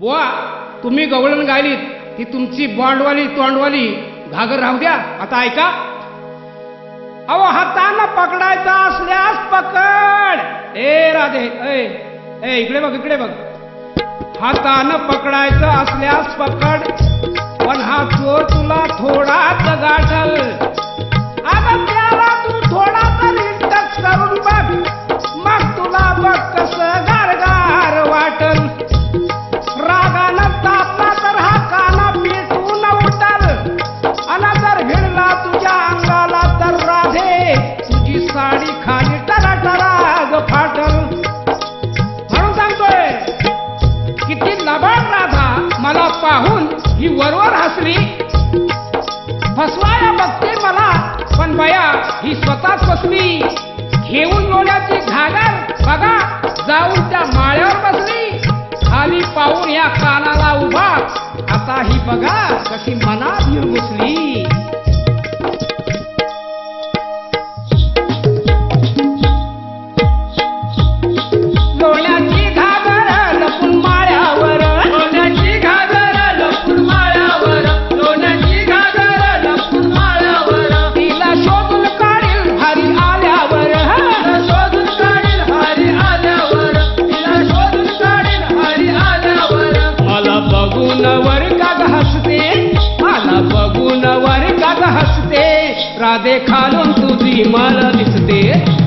बुवा तुम्ही गवळण गायलीत ती तुमची बॉन्डवाली तोंडवाली घागर राहू द्या आता ऐका. अहो हातानं पकडायचा असल्यास पकड. ए राधे ए इकडे बघ इकडे बघ. हातानं पकडायचं असल्यास पकड पण हा चोर तुला थोडा गाठल बसली घेऊन मोड्याची घागर बघा जाऊन त्या माळ्यावर बसली. खाली पाहून या कानाला उभा. आता ही बघा कशी मनात निर्मुसली दे खालून तुझी मला दिसते.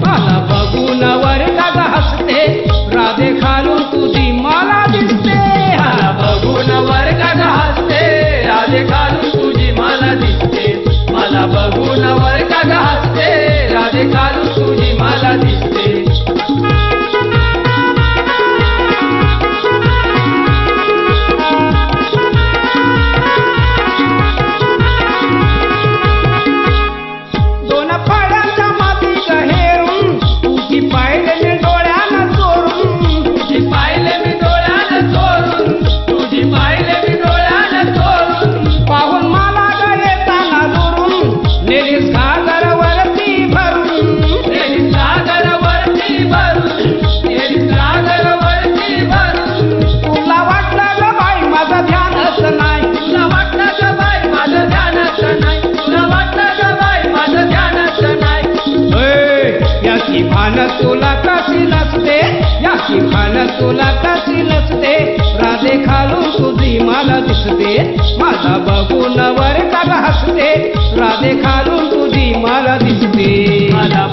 भान तुला कशी नसते. याची भान तुला कशी नसते. राधे खालून तुझी मला दिसते. माझा बघून वर का हसते. राधे खालून तुझी मला दिसते. मला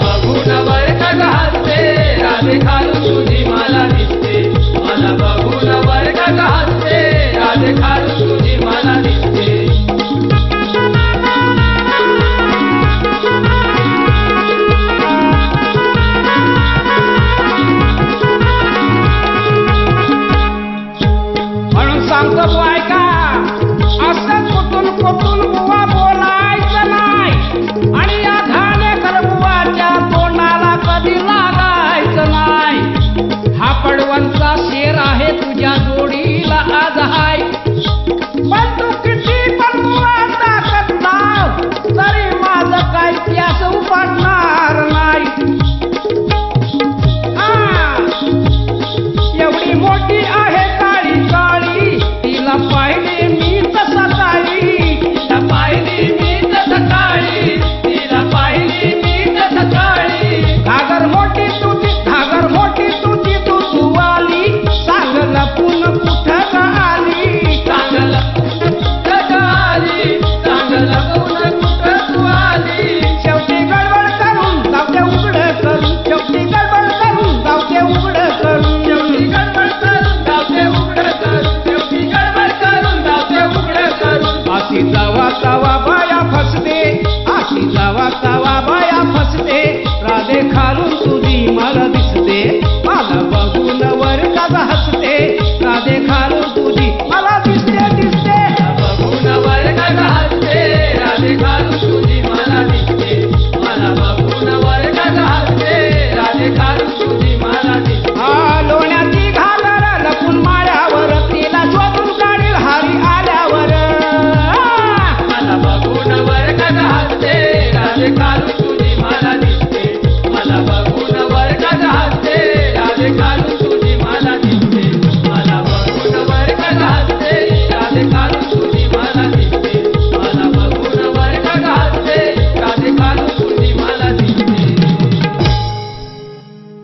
आज हाय पण तू किती पण मुलांना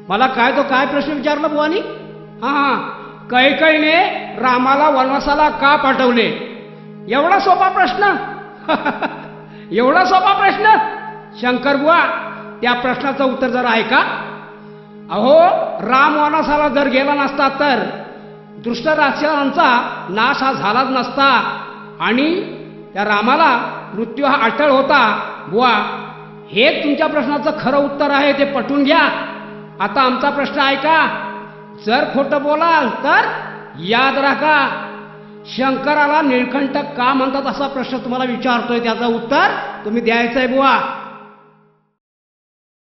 मला काय तो काय प्रश्न विचारला बुवानी? हा हा. कैकईने रामाला वनवासाला का पाठवले? एवढा सोपा प्रश्न. एवढा सोपा प्रश्न. शंकर बुवा त्या प्रश्नाचं उत्तर जरा ऐका. अहो राम वनवासाला जर गेला नसता तर दृष्ट राक्षसांचा नाश हा झालाच नसता आणि त्या रामाला मृत्यू हा अटळ होता. बुवा हे तुमच्या प्रश्नाचं खरं उत्तर आहे ते पटवून घ्या. आता आमचा प्रश्न ऐका. जर खोटं बोलाल तर याद राखा. शंकराला निळकंठ का म्हणतात असा प्रश्न तुम्हाला विचारतोय? त्याचं उत्तर तुम्ही द्यायचंय बुवा.